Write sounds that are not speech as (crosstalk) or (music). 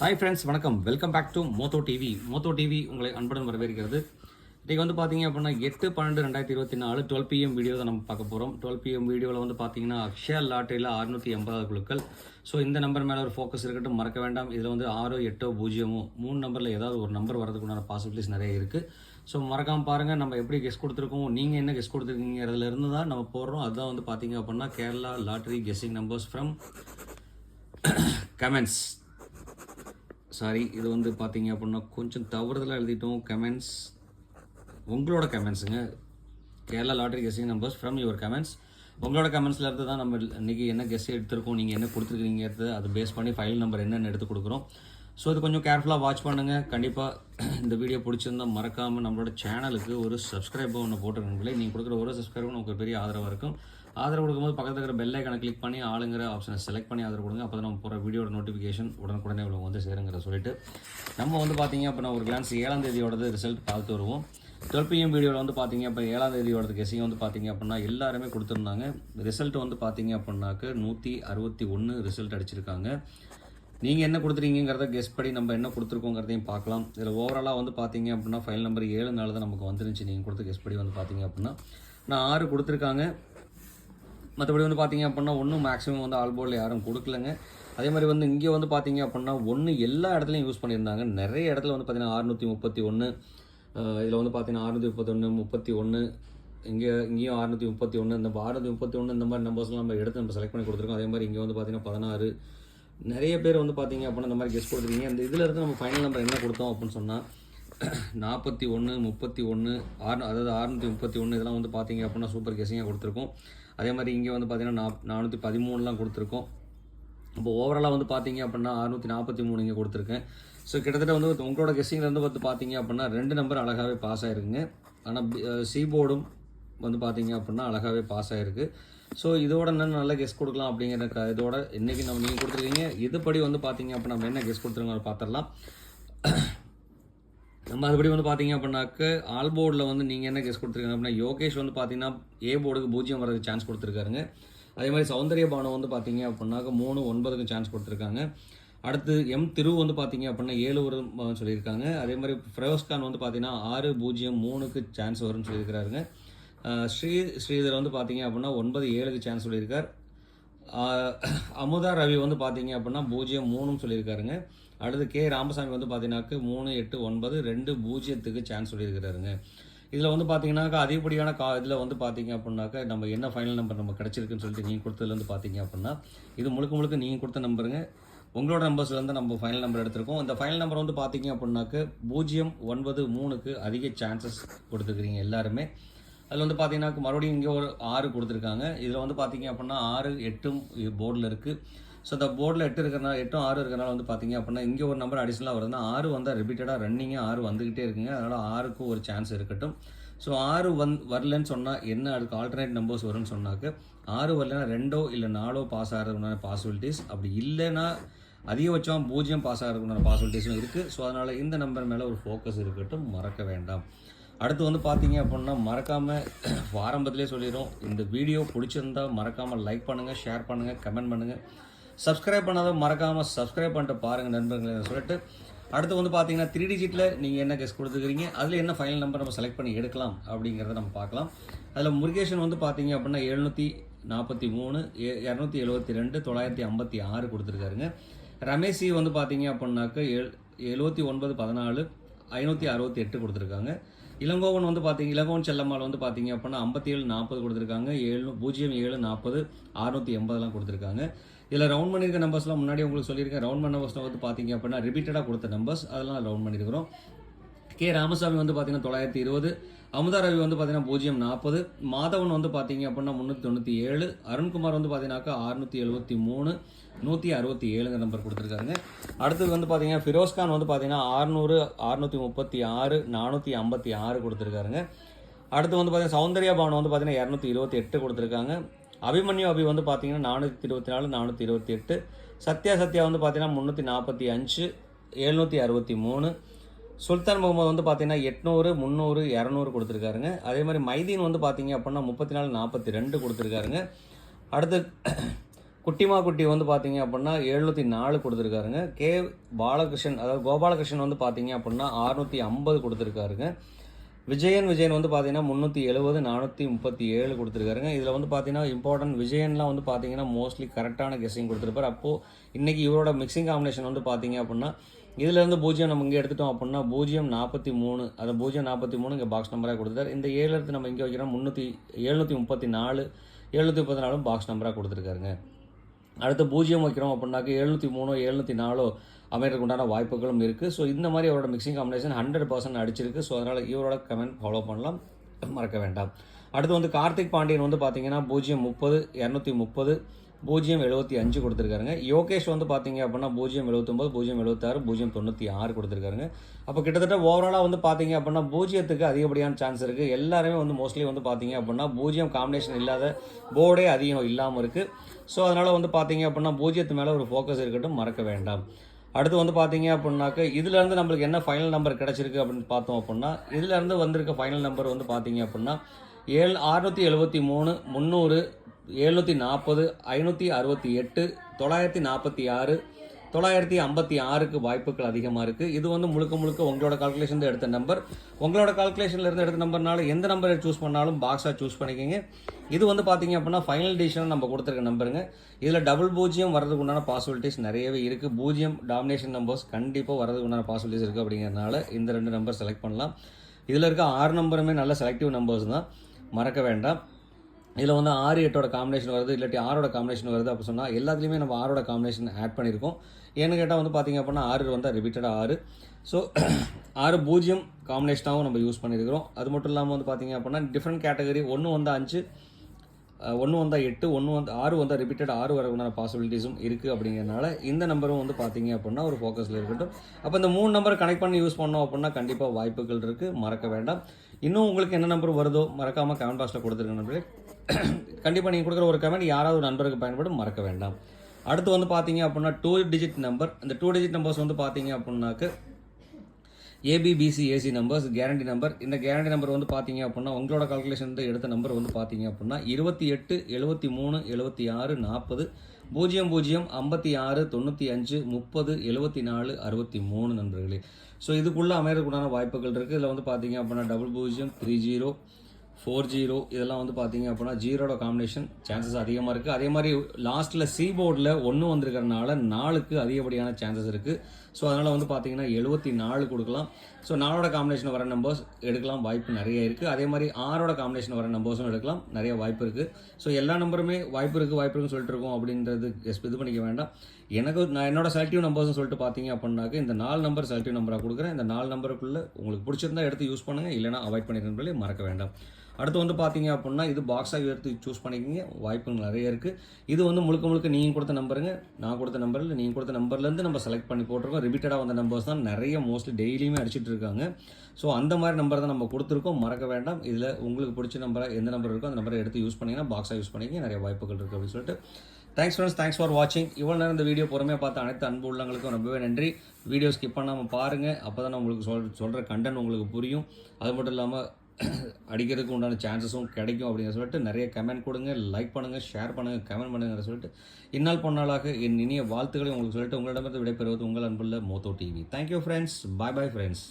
Hi friends வணக்கம். Welcome back to Motho TV Motho TV உங்களை அன்புடன் வரவேற்கிறது. இன்றைக்கி வந்து பார்த்தீங்க அப்படின்னா எட்டு பன்னெண்டு ரெண்டாயிரத்தி இருபத்தி நாலு டுவெல் பிஎம் வீடியோ தான் நம்ம பார்க்க போகிறோம் டுவெல் பிஎம் வீடியோவில் வந்து பார்த்தீங்கன்னா அக்ஷயா லாட்டரியில் அறுநூற்றி எண்பதாவது குழுக்கள். ஸோ இந்த நம்பர் மேலே ஒரு ஃபோக்கஸ் இருக்கட்டும் மறக்க வேண்டாம். இதில் வந்து ஆறோ எட்டோ பூஜ்ஜியமோ மூணு நம்பரில் ஏதாவது ஒரு நம்பர் வரதுக்குண்டான பாசிபிலிட்டிஸ் நிறைய இருக்குது ஸோ மறக்காமல் பாருங்கள் நம்ம எப்படி கெஸ் கொடுத்துருக்கோம் நீங்கள் என்ன கெஸ் கொடுத்துருக்கீங்கிறதுலேருந்து தான் நம்ம போடுறோம். அதுதான் வந்து பார்த்தீங்க அப்படின்னா Kerala lottery guessing numbers from comments sorry இது வந்து பார்த்தீங்க அப்படின்னா கொஞ்சம் தவறுதலாக எழுதிட்டோம். கமெண்ட்ஸ் உங்களோட கமெண்ட்ஸுங்க Kerala lottery guessing numbers from your comments உங்களோட கமெண்ட்ஸில் இருந்து தான் நம்ம இன்றைக்கி என்ன கெஸ் எடுத்திருக்கோம் நீங்கள் என்ன கொடுத்துருக்கீங்கிறது அதை பேஸ் பண்ணி ஃபைல் நம்பர் என்னென்னு எடுத்து கொடுக்குறோம். ஸோ இது கொஞ்சம் கேர்ஃபுல்லாக வாட்ச் பண்ணுங்கள் கண்டிப்பாக இந்த வீடியோ பிடிச்சிருந்தா மறக்காமல் நம்மளோட சேனலுக்கு ஒரு சப்ஸ்கிரைப் ஒன்று போட்டுருக்கீங்களே நீங்கள் கொடுக்குற ஒரு சப்ஸ்கிரைபும் நமக்கு பெரிய ஆதரவாக இருக்கும். ஆதரவு கொடுக்கும்போது பக்கத்தில் இருக்கிற பெல் ஐக்கனை கிளிக் பண்ணி ஆளுங்கிற ஆப்ஷனை செலக்ட் பண்ணி ஆதரவு கொடுங்க. அப்போ தான் நம்ம போகிற வீடியோட நோட்டிஃபிகேஷன் உடனுக்குடனே உங்களுக்கு வந்து சேருங்கிற சொல்லிட்டு நம்ம வந்து பார்த்தீங்க அப்படின்னா ஒரு கிளான்ஸ் ஏழாம் தேதியோடது ரிசல்ட் பார்த்து வருவோம். டுவெல் பிஎம் வீடியோவில் வந்து பார்த்தீங்க அப்போ ஏழாம் தேதியோட கெஸிங் வந்து பார்த்தீங்க அப்படின்னா எல்லாருமே கொடுத்துருந்தாங்க. ரிசல்ட் வந்து பார்த்தீங்க அப்படின்னாக்க நூற்றி அறுபத்தி ஒன்று ரிசல்ட் அடிச்சிருக்காங்க. நீங்கள் என்ன கொடுத்துருக்கீங்கிறத கெஸ் படி நம்ம என்ன கொடுத்துருக்கோங்கிறதையும் பார்க்கலாம். இதில் ஓவராலாக வந்து பார்த்தீங்க அப்படின்னா ஃபைல் நம்பர் ஏழு நாள் தான் நமக்கு வந்துருந்துச்சு. நீங்கள் கொடுத்த கெஸ் படி வந்து பார்த்தீங்க அப்படின்னா நான் ஆறு கொடுத்துருக்காங்க. மற்றபடி வந்து பார்த்தீங்க அப்படின்னா ஒன்றும் மேக்ஸிமம் வந்து ஆல்போர்டில் யாரும் கொடுக்கலங்க. அதே மாதிரி வந்து இங்கே வந்து பார்த்தீங்க அப்படின்னா ஒன்று எல்லா இடத்துலையும் யூஸ் பண்ணியிருந்தாங்க. நிறைய இடத்துல வந்து பார்த்தீங்கன்னா அறுநூற்றி முப்பத்தி ஒன்று இதில் வந்து பார்த்தீங்கன்னா அறுநூற்றி முப்பத்தொன்று முப்பத்தி ஒன்று இங்கே இங்கேயும் அறுநூற்றி முப்பத்தி ஒன்று இந்த அறுநூற்றி முப்பத்தி ஒன்று இந்த மாதிரி நம்பர்ஸ்லாம் நம்ம எடுத்து நம்ம செலக்ட் பண்ணி கொடுத்துருக்கோம். அதே மாதிரி இங்கே வந்து பார்த்தீங்கன்னா பதினாறு. நிறைய பேர் வந்து பார்த்தீங்க அப்படின்னா இந்த மாதிரி கெஸ்ட் கொடுத்துருக்கீங்க. இந்த இதில் இருந்து நம்ம ஃபைனல் நம்பர் என்ன கொடுத்தோம் அப்படின்னு சொன்னால் நாற்பத்தி ஒன்று முப்பத்தி ஒன்று ஆறு அதாவது அறுநூற்றி முப்பத்தி ஒன்று இதெல்லாம் வந்து பார்த்தீங்க அப்படின்னா சூப்பர் கெஸிங்காக கொடுத்துருக்கோம். அதே மாதிரி இங்கே வந்து பார்த்தீங்கன்னா நா நானூற்றி பதிமூணுலாம் கொடுத்துருக்கோம். இப்போ ஓவராலாக வந்து பார்த்தீங்க அப்படின்னா அறுநூற்றி நாற்பத்தி மூணு இங்கே கொடுத்துருக்கேன். ஸோ கிட்டத்தட்ட வந்து உங்களோட கெஸ்ஸிங்லேருந்து பார்த்து பார்த்தீங்க அப்படின்னா ரெண்டு நம்பர் அழகாகவே பாஸ் ஆகிருக்குங்க ஆனால் சி போர்டும் வந்து பார்த்தீங்க அப்படின்னா அழகாகவே பாஸ் ஆகிருக்கு ஸோ இதோட இன்னும் நல்ல கெஸ் கொடுக்கலாம் அப்படிங்கிற க- இதோட இன்றைக்கி நம்ம நீங்கள் கொடுத்துருக்கீங்க. இதுபடி வந்து பார்த்தீங்க அப்படின்னா நம்ம என்ன கெஸ் கொடுத்துருங்க பார்த்துடலாம். நம்ம வந்து பார்த்தீங்க அப்படின்னாக்க ஆல் போர்டில் வந்து நீங்கள் என்ன கேஸ் கொடுத்துருக்கீங்க அப்படின்னா யோகேஷ் வந்து பார்த்தீங்கன்னா ஏ போர்டுக்கு பூஜ்ஜியம் வரதுக்கு சான்ஸ் கொடுத்துருக்காருங்க. அதே மாதிரி சௌந்தரிய பானு வந்து பார்த்தீங்க அப்படின்னாக்க மூணு ஒன்பதுக்கு சான்ஸ் கொடுத்துருக்காங்க. அடுத்து எம் திரு வந்து பார்த்தீங்க அப்படின்னா ஏழு வரும் சொல்லியிருக்காங்க. அதே மாதிரி ஃபரோஸ்கான் வந்து பார்த்தீங்கன்னா ஆறு பூஜ்ஜியம் மூணுக்கு சான்ஸ் வரும்னு சொல்லியிருக்கிறாருங்க. ஸ்ரீ ஸ்ரீதர் வந்து பார்த்தீங்க அப்படின்னா ஒன்பது ஏழுக்கு சான்ஸ் சொல்லியிருக்கார். அமுதா ரவி வந்து பார்த்தீங்க அப்படின்னா பூஜ்ஜியம் மூணுன்னு சொல்லியிருக்காருங்க. அடுத்து கே ராமசாமி வந்து பார்த்தீங்கன்னாக்கு மூணு எட்டு ஒன்பது ரெண்டு பூஜ்ஜியத்துக்கு சான்ஸ் சொல்லியிருக்கிறாருங்க. இதில் வந்து பார்த்தீங்கன்னாக்கா அதிகப்படியான கா இதில் வந்து பார்த்தீங்க அப்படின்னாக்கா நம்ம என்ன ஃபைனல் நம்பர் நம்ம கிடச்சிருக்குன்னு சொல்லிட்டு நீங்கள் கொடுத்ததுலேருந்து பார்த்தீங்க அப்படின்னா இது முழுக்க முழுக்க நீங்கள் கொடுத்த நம்பருங்க உங்களோட நம்பர்ஸ்லேருந்து நம்ம ஃபைனல் நம்பர் எடுத்திருக்கோம். இந்த ஃபைனல் நம்பர் வந்து பார்த்தீங்க அப்படின்னாக்க பூஜ்ஜியம் ஒன்பது மூணுக்கு அதிக சான்சஸ் கொடுத்துருக்குறீங்க எல்லாருமே. அதில் வந்து பார்த்தீங்கன்னா மறுபடியும் இங்கே ஒரு ஆறு கொடுத்துருக்காங்க. இதில் வந்து பார்த்தீங்க அப்படின்னா ஆறு எட்டும் போர்டில் இருக்குது ஸோ அந்த போர்டில் எட்டு இருக்கிறனால எட்டும் ஆறு இருக்கிறனால வந்து பார்த்தீங்க அப்படின்னா இங்கே ஒரு நம்பர் அடிஷனலாக வருதுன்னா ஆறு வந்தால் ரிப்பீட்டடாக ரன்னிங்காக ஆறு வந்துக்கிட்டே இருக்குங்க. அதனால் ஆறுக்கும் ஒரு சான்ஸ் இருக்கட்டும். ஸோ ஆறு வந் வரலன்னு சொன்னால் என்ன அதுக்கு ஆல்டர்னேட் நம்பர்ஸ் வரும்னு சொன்னாக்க ஆறு வரலன்னா ரெண்டோ இல்லை நாலோ பாஸ் ஆகிறதுனால பாசிபிலிட்டிஸ் அப்படி இல்லைன்னா அதிகபட்சம் பூஜ்ஜியம் பாஸ் ஆகிறதுக்குண்டான பாசிபிலிட்டிஸும் இருக்குது ஸோ அதனால் இந்த நம்பர் மேலே ஒரு ஃபோக்கஸ் இருக்கட்டும் மறக்க வேண்டாம். அடுத்து வந்து பார்த்தீங்க அப்படின்னா மறக்காமல் (clears throat) ஆரம்பத்திலே சொல்லிடுறோம். இந்த வீடியோ பிடிச்சிருந்தா மறக்காமல் லைக் பண்ணுங்கள் ஷேர் பண்ணுங்கள் கமெண்ட் பண்ணுங்கள் சப்ஸ்கிரைப் பண்ணாத மறக்காமல் சப்ஸ்கிரைப் பண்ணிட்டு பாருங்கள் நண்பர்களே சொல்லிட்டு அடுத்து வந்து பார்த்தீங்கன்னா த்ரீ டிஜிட்டில் நீங்கள் என்ன கெஸ் கொடுத்துக்கிறீங்க அதில் என்ன ஃபைனல் நம்பர் நம்ம செலக்ட் பண்ணி எடுக்கலாம் அப்படிங்கிறத நம்ம பார்க்கலாம். அதில் முருகேஷன் வந்து பார்த்தீங்க அப்படின்னா எழுநூற்றி நாற்பத்தி மூணு இரநூத்தி எழுபத்தி ரெண்டு தொள்ளாயிரத்தி ஐம்பத்தி ஆறு கொடுத்துருக்காருங்க. ரமேஷி வந்து பார்த்தீங்க அப்படின்னாக்க எழு எழுபத்தி ஒன்பது பதினாலு ஐநூற்றி அறுபத்தி எட்டு கொடுத்துருக்காங்க. இளங்கோவன் வந்து பார்த்தீங்க இளங்கோவன் செல்லம்மாள் வந்து பார்த்தீங்க அப்படின்னா ஐம்பத்தி ஏழு நாற்பது கொடுத்துருக்காங்க. ஏழு பூஜ்ஜியம் ஏழு நாற்பது அறுநூற்றி எண்பதுலாம் கொடுத்துருக்காங்க. இதில் ரவுண்ட் பண்ணியிருக்க நம்பர்ஸ்லாம் முன்னாடி உங்களுக்கு சொல்லியிருக்கேன். ரவுண்ட் பண்ண நம்பர்ஸ்லாம் வந்து பார்த்தீங்க அப்படின்னா ரிப்பீட்டடாக கொடுத்த நம்பர்ஸ் அதெல்லாம் ரவுண்ட் பண்ணியிருக்கிறோம். கே. ராமசாமி வந்து பார்த்தீங்கன்னா தொள்ளாயிரத்தி இருபது அமுதா ரவி வந்து பார்த்தீங்கன்னா பூஜ்ஜியம் நாற்பது மாதவன் வந்து பார்த்தீங்க அப்படின்னா முந்நூற்றி தொண்ணூற்றி ஏழு அருண்குமார் வந்து பார்த்தீங்கன்னாக்கா அறுநூற்றி எழுபத்தி மூணு நூற்றி அறுபத்தி ஏழுங்க நம்பர் கொடுத்துருக்காங்க அடுத்தது வந்து பார்த்தீங்கன்னா ஃபிரோஸ்கான் வந்து பார்த்தீங்கன்னா ஆறுநூறு அறுநூற்றி முப்பத்தி ஆறு நானூற்றி ஐம்பத்தி ஆறு கொடுத்துருக்காருங்க. அடுத்து வந்து பார்த்தீங்கன்னா சௌந்தர்யா பவன் வந்து பார்த்தீங்கன்னா இரநூத்தி இருபத்தி எட்டு கொடுத்துருக்காங்க. அபிமன்யு அபி வந்து பார்த்தீங்கன்னா நானூற்றி இருபத்தி நாலு நானூற்றி இருபத்தி எட்டு சத்யா சத்யா வந்து பார்த்தீங்கன்னா முந்நூற்றி நாற்பத்தி அஞ்சு எழுநூற்றி அறுபத்தி மூணு சுல்தான் முகமது வந்து பார்த்தீங்கன்னா எட்நூறு முந்நூறு இரநூறு கொடுத்துருக்காருங்க. அதே மாதிரி மைதீன் வந்து பார்த்தீங்க அப்படின்னா முப்பத்தி நாலு நாற்பத்தி ரெண்டு கொடுத்துருக்காருங்க. அடுத்து குட்டிமா குட்டி வந்து பார்த்தீங்க அப்படின்னா எழுநூற்றி நாலு கொடுத்துருக்காருங்க. கே. பாலகிருஷ்ணன் அதாவது கோபாலகிருஷ்ணன் வந்து பார்த்தீங்க அப்படின்னா அறுநூற்றி ஐம்பது கொடுத்துருக்காருங்க. விஜயன் விஜயன் வந்து பார்த்தீங்கன்னா முந்நூற்றி எழுபது நானூற்றி முப்பத்தி ஏழு கொடுத்துருக்காருங்க. இதில் வந்து பார்த்தீங்கன்னா இம்பார்ட்டன்ட் விஜயன்லாம் வந்து பார்த்தீங்கன்னா மோஸ்ட்லி கரெக்டான கெஸ்ஸிங் கொடுத்துருப்பார். அப்போது இன்றைக்கி இவரோட மிக்சிங் காம்பினேஷன் வந்து பார்த்தீங்க அப்படின்னா இதுலேருந்து பூஜ்ஜியம் நம்ம இங்கே எடுத்துட்டோம் அப்படின்னா பூஜ்ஜியம் நாற்பத்தி மூணு அதை பூஜ்ஜியம் நாற்பத்தி மூணு இங்கே பாக்ஸ் நம்பராக கொடுத்துருக்காரு. இந்த ஏழு எடுத்து நம்ம இங்கே வைக்கிறோம் முந்நூற்றி எழுநூற்றி முப்பத்தி நாலு எழுநூற்றி முப்பத்தி நாலும் பாக்ஸ் நம்பராக கொடுத்துருக்காருங்க. அடுத்து பூஜ்ஜியம் வைக்கிறோம் அப்படின்னாக்க எழுநூற்றி மூணோ எழுநூற்றி நாலோ அமைறதுக்கு உண்டான வாய்ப்புகளும் இருக்குது ஸோ இந்த மாதிரி அவரோட மிக்சிங் காம்பினேஷன் ஹண்ட்ரட் பர்சன்ட் அடிச்சிருக்கு. ஸோ அதனால் இவரோட கமெண்ட் ஃபாலோ பண்ணலாம். மறக்க வேண்டாம். அடுத்து வந்து கார்த்திக் பாண்டியன் வந்து பார்த்தீங்கன்னா பூஜ்ஜியம் முப்பது இரநூத்தி முப்பது பூஜ்ஜியம் எழுபத்தி அஞ்சு கொடுத்துருக்காருங்க. யோகேஷ் வந்து பார்த்தீங்க அப்படின்னா பூஜ்ஜியம் எழுபத்தொம்பது பூஜ்ஜியம் எழுபத்தாறு பூஜ்ஜியம் தொண்ணூற்றி ஆறு கொடுத்துருக்காருங்க. அப்போ கிட்டத்தட்ட ஓவராலாக வந்து பார்த்தீங்க அப்படின்னா பூஜ்ஜியத்துக்கு அதிகப்படியான சான்ஸ் இருக்குது எல்லாருமே வந்து மோஸ்ட்லி வந்து பார்த்தீங்க அப்படின்னா பூஜ்ஜியம் காம்பினேஷன் இல்லாத போர்டே அதிகம் இல்லாமல் இருக்குது ஸோ அதனால் வந்து பார்த்தீங்க அப்படின்னா பூஜ்ஜியத்து மேலே ஒரு ஃபோக்கஸ் இருக்கட்டும். மறக்க வேண்டாம். அடுத்து வந்து பார்த்தீங்க அப்படின்னாக்க இதுலேருந்து நம்மளுக்கு என்ன ஃபைனல் நம்பர் கிடச்சிருக்கு அப்படின்னு பார்த்தோம் அப்படின்னா இதுலேருந்து வந்திருக்க ஃபைனல் நம்பர் வந்து பார்த்தீங்க அப்படின்னா ஏழு அறுநூற்றி எழுபத்தி மூணு முந்நூறு எழுநூற்றி நாற்பது ஐநூற்றி அறுபத்தி எட்டு தொள்ளாயிரத்தி நாற்பத்தி ஆறு தொள்ளாயிரத்தி ஐம்பத்தி ஆறுக்கு வாய்ப்புகள் அதிகமாக இருக்குது இது வந்து முழுக்க முழுக்க உங்களோட கால்குலேஷன் எடுத்த நம்பர் உங்களோட கால்குலேஷனில் இருந்து எடுத்த நம்பர்னால எந்த நம்பரை சூஸ் பண்ணாலும் பாக்ஸாக சூஸ் பண்ணிக்கோங்க. இது வந்து பார்த்தீங்க அப்படின்னா ஃபைனல் டிசிஷன் நம்ம கொடுத்துருக்க நம்பருங்க இதில் டபுள் பூஜ்ஜியம் வரதுக்கு உண்டான பாசிபிலிட்டிஸ் நிறையவே இருக்குது பூஜ்ஜியம் டாமினேஷன் நம்பர்ஸ் கண்டிப்பாக வரதுக்கு உண்டான பாசிபிலிட்டிஸ் இருக்குது அப்படிங்கிறதுனால இந்த ரெண்டு நம்பர் செலக்ட் பண்ணலாம். இதில் இருக்க ஆறு நம்பருமே நல்ல செலக்டிவ் நம்பர்ஸ் தான். மறக்க வேண்டாம். இதில் வந்து ஆறு எட்டோட காம்பினேஷன் வருது இல்லாட்டி ஆறோட காம்பினேஷன் வருது அப்போ சொன்னால் எல்லாத்துலேயுமே நம்ம ஆறோட காம்பினேஷன் ஆட் பண்ணியிருக்கோம் ஏன்னு கேட்டால் வந்து பார்த்தீங்க அப்படின்னா ஆறு வந்தால் ரிப்பீட்டடாக ஆறு ஸோ ஆறு பூஜ்ஜியம் காம்பினேஷனாகவும் நம்ம யூஸ் பண்ணியிருக்கிறோம் அது மட்டும் இல்லாமல் வந்து பார்த்தீங்க அப்படின்னா டிஃப்ரெண்ட் கேட்டகரி ஒன்று வந்து அஞ்சு ஒன்று வந்தால் எட்டு ஒன்று வந்து ஆறு வந்தால் ரிப்பீட்டட் ஆறு வரக்குண்டான பாசிபிலிட்டிஸும் இருக்குது அப்படிங்கிறனால இந்த நம்பரும் வந்து பார்த்தீங்க அப்படின்னா ஒரு ஃபோக்கஸில் இருக்கட்டும். அப்போ இந்த மூணு நம்பர் கனெக்ட் பண்ணி யூஸ் பண்ணோம் அப்படின்னா கண்டிப்பாக வாய்ப்புகள் இருக்குது மறக்க வேண்டாம். இன்னும் உங்களுக்கு என்ன நம்பர் வருதோ மறக்காமல் கமெண்ட் பாக்ஸில் கொடுத்துருங்க நம்பரே கண்டிப்பாக நீங்கள் கொடுக்குற ஒரு கமெண்ட் யாராவது ஒரு நண்பருக்கு பயன்படும் மறக்க வேண்டாம். அடுத்து வந்து பார்த்தீங்க அப்படின்னா டூ டிஜிட் நம்பர் இந்த டூ டிஜிட் நம்பர்ஸ் வந்து பார்த்தீங்க அப்படின்னாக்கு A B B C AC numbers guarantee number இந்த கேரண்டி நம்பர் வந்து பார்த்தீங்க அப்படின்னா உங்களோட கால்குலேஷன் எடுத்த நம்பர் வந்து பார்த்தீங்க அப்படின்னா இருபத்தி எட்டு எழுபத்தி மூணு எழுபத்தி ஆறு நாற்பது பூஜ்ஜியம் பூஜ்ஜியம் ஐம்பத்தி ஆறு தொண்ணூற்றி அஞ்சு முப்பது எழுபத்தி நாலு அறுபத்தி மூணு நண்பர்களே. ஸோ இதுக்குள்ளே அமையறதுக்குண்டான வாய்ப்புகள் இருக்குது இதில் வந்து பார்த்தீங்க அப்படின்னா டபுள் பூஜ்ஜியம் த்ரீ ஜீரோ ஃபோர் ஜீரோ இதெல்லாம் வந்து பார்த்தீங்க அப்படின்னா ஜீரோட காம்பினேஷன் சான்சஸ் அதிகமாக இருக்குது அதே மாதிரி லாஸ்ட்டில் சி போர்டில் ஒன்று வந்திருக்கறனால நாலுக்கு அதிகப்படியான சான்சஸ் இருக்குது ஸோ அதனால் வந்து பார்த்தீங்கன்னா எழுபத்தி நாலு கொடுக்கலாம். ஸோ நாலோட காம்பினேஷன் வர நம்பர்ஸ் எடுக்கலாம். வாய்ப்பு நிறைய இருக்குது அதே மாதிரி ஆறோட காம்பினேஷன் வர நம்பர்ஸும் எடுக்கலாம். நிறைய வாய்ப்பு இருக்குது ஸோ எல்லா நம்பருமே வாய்ப்பு இருக்குது வாய்ப்பு இருக்குன்னு சொல்லிட்டு இருக்கோம் அப்படின்றது இது பண்ணிக்க வேண்டாம். எனக்கு நான் என்னோட செலக்டிவ் நம்பர்ஸ்னு சொல்லிட்டு பார்த்தீங்க அப்படின்னாக்க இந்த நாலு நம்பர் செலக்டிவ் நம்பராக கொடுக்குறேன். இந்த நாலு நம்பருக்குள்ளே உங்களுக்கு பிடிச்சிருந்தா எடுத்து யூஸ் பண்ணுங்கள் இல்லைனா அவாய்ட் பண்ணிடுறதுலேயே மறக்க வேண்டாம். அடுத்து வந்து பார்த்தீங்க அப்படின்னா இது பாக்ஸாக எடுத்து சூஸ் பண்ணிக்கிங்க. வாய்ப்புகள் நிறைய இருக்குது இது வந்து முழுக்க முழுக்க நீங்கள் கொடுத்த நம்பருங்க நான் கொடுத்த நம்பரில் நீங்கள் கொடுத்த நம்பர்லேருந்து நம்ம செலக்ட் பண்ணி போட்டிருக்கோம். ரிப்பீட்டடாக வந்த நம்பர்ஸ் தான் நிறைய மோஸ்ட்லி டெய்லியுமே அடிச்சிட்டு இருக்காங்க. ஸோ அந்த மாதிரி நம்பர் தான் நம்ம கொடுத்துருக்கோம். மறக்க வேண்டாம். இதில் உங்களுக்கு பிடிச்ச நம்பராக எந்த நம்பர் இருக்கோ அந்த நம்பரை எடுத்து யூஸ் பண்ணிங்கன்னா பாக்ஸாக யூஸ் பண்ணிக்கிங்க. நிறைய வாய்ப்புகள் இருக்குது அப்படின்னு சொல்லிட்டு. தேங்க்ஸ் ஃப்ரெண்ட்ஸ் தேங்க்ஸ் ஃபார் வாட்சிங் இவ்வளோ நேரம் இந்த வீடியோ பொறுமையாக பார்த்த அனைத்து அன்பு உள்ளவங்களுக்கும் ரொம்பவே நன்றி. வீடியோ ஸ்கிப் பண்ணாமல் பாருங்கள் அப்போ தான் உங்களுக்கு சொல் சொல்கிற கண்டென்ட் உங்களுக்கு புரியும். அது மட்டும் இல்லாமல் அடிக்கிறதுக்கு உண்டான சான்சஸும் கிடைக்கும் அப்படின்னு சொல்லிட்டு நிறைய கமெண்ட் கொடுங்க லைக் பண்ணுங்கள் ஷேர் பண்ணுங்கள் கமெண்ட் பண்ணுங்கன்னு சொல்லிட்டு இந்நாள் பொன்னாளாக என் இனிய வாழ்த்துக்களை உங்களுக்கு சொல்லிட்டு உங்களிடமிருந்து விடைபெறுவது உங்கள் அன்புள்ள மோத்தோ TV thank you friends bye bye friends